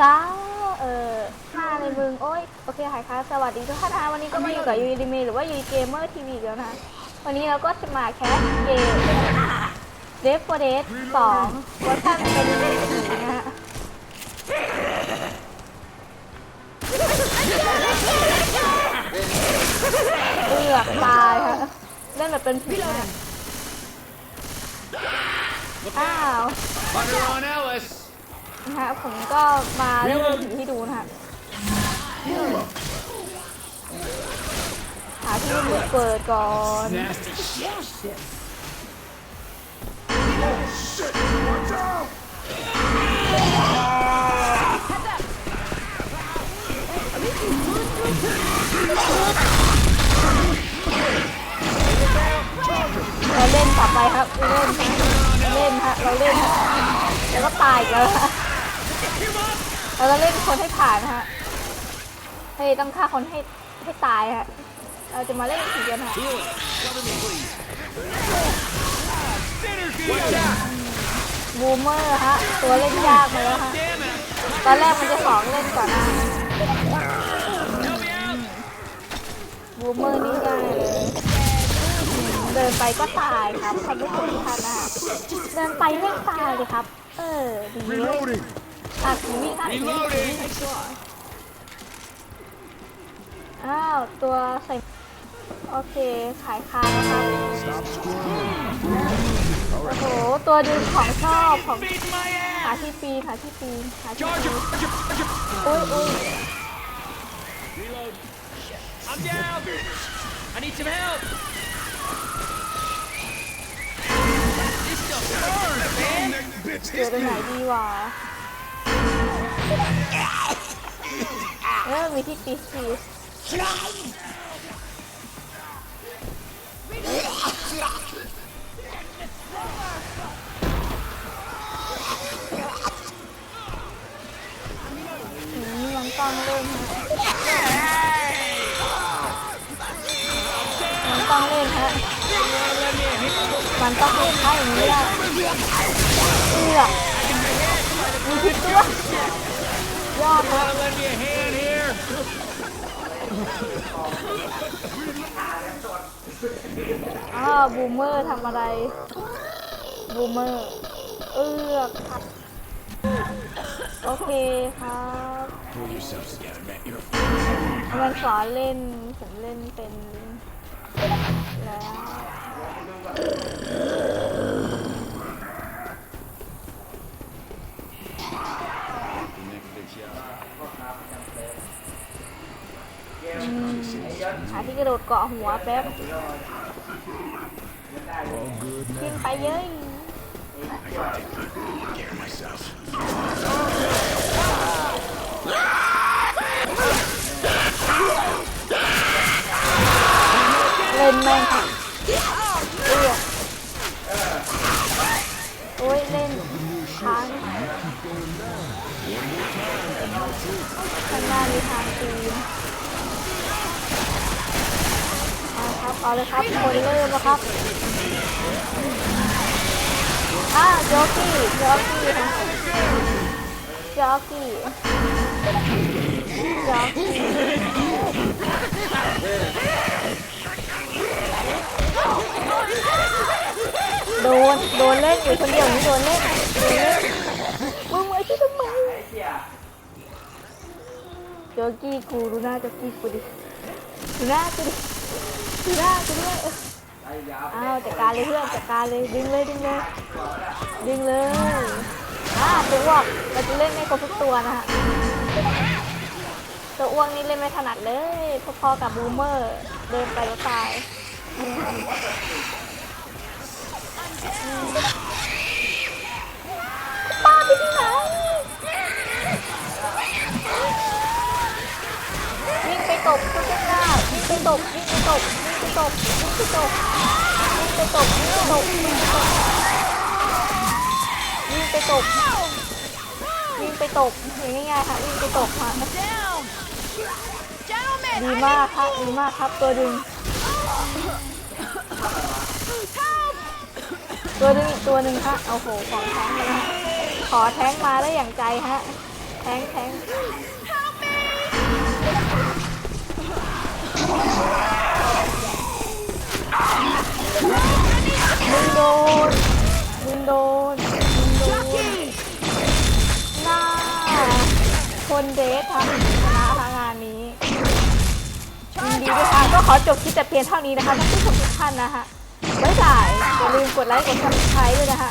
สาวเออห้าในมึงโอ้ยโอเคค่ะค่ะสวัสดีทุกท่านนะวันนี้ก็มาอยู่กับยูดีเมหรือว่ายูเกมเมอร์ทีวีแล้วนะ วันนี้เราก็จะมาแคสเกมเดฟโฟเดสสองเวอร์ชันเป็นผีนะฮะเอือกตายค่ะเล่นแบบเป็นผีนะอ้าว Hunter on Ellis. นะฮะผมก็มาเล่นเป็นผีให้ดูนะฮะหาที่หลุดเปิดก่อนเราเล่นต่อไปครับ เล่นฮะเราเล่นฮะเราเล่นฮะแล้วก็ตายอีกแล้ว เราจะเล่นคนให้ผ่านฮะเฮ้ยต้องฆ่าคนให้ให้ตายฮะ เราจะมาเล่นผีกันฮะบูมเมอร์ฮะ ตัวเล่นยากมาแล้วฮะ ตอนแรกมันจะสองเล่นก่อนนะบูมเมอร์นี่ง่ายเลยเดินไปก็ตายครับท่านผู้ชมทุกท่านนะฮะเดินไปไม่ตายเลยครับ เออดีเลย อัดถึงนี่ะหนูมีตัวาว ตัวใส่ โอเค ขายคานะครับโอ้โห ตัวดึงของชอบของหาที่ปีนหาที่ปีนหาที่ปีนอ้ยอุ้ย I'm เจอไปไหนดีวะ เออมีที่ปีสีอืมมันต้องเล่นฮะมันต้องเล่นฮะมันต้องเล่นฮะอย่างนี้อะเอือมีพิษด้วย ยอดฮะ Wanna lend me a hand here? อ้าวบูมเมอร์ทำอะไร บูมเมอร์ เอือกครับ โอเคครับ Pull yourselves together, man. You're มันสอนเล่น ผมเล่นเป็นแล้ว หาที่กระโดดเกาะหัวแป๊บขึ้นไปเย้ยเล่นแม่งค่ะเออกโอ้ยเล่นค้างข้างหน้ามีทางตีน เอาเลยครับคนเริ่มแล้วครับอ่าโจอกกี้โจอกกี้ฮะโจอกกี้โจอกกี้โดน โดนเล่นอยู่คนเดียวนี่โดนเล่นโดนเล่นมึงมาช่วยทำไมโจอกกี้กูดูหน้าโจอกกี้กูดิดูหน้ากูดิ ถือได้ถือได้อ้าวจัดการเลยเพื่อนจัดการเลยดึงเลยดึงเลยดึงเลยอ่าตัวอ้วกเราจะเล่นไม่ครบทุกตัวนะฮะตัวอ้วกนี่เล่นไม่ถนัดเลยพอๆกับบูมเมอร์เดินไปแล้วตาย ไปตบวิ่งไปตบวิ่งไปตบวิ่งไปตบวิ่งไปตบวิ่งไปตบวิ่งไปตบวิ่งไปตบวิ่งไปตบอย่างง่ายๆค่ะวิ่งไปตบค่ะดีมากครับดีมากครับตัวดึง ตัวดึงอีกตัวหนึ่งฮะเอาโหของแท้งมาแล้วขอแท้งมาได้อย่างใจฮะ แท้งแท้ง มึงโดนมึงโดนมึงโดนหน้าคนเดททำชนะทางงานนี้ยินดีด้วยค่ะก็ขอจบคลิปแต่เพียงเท่านี้นะคะท่านผู้ชมทุกท่านนะคะบ๊ายบายอย่าลืมกดไลค์กดซับสไครต์ด้วยนะคะ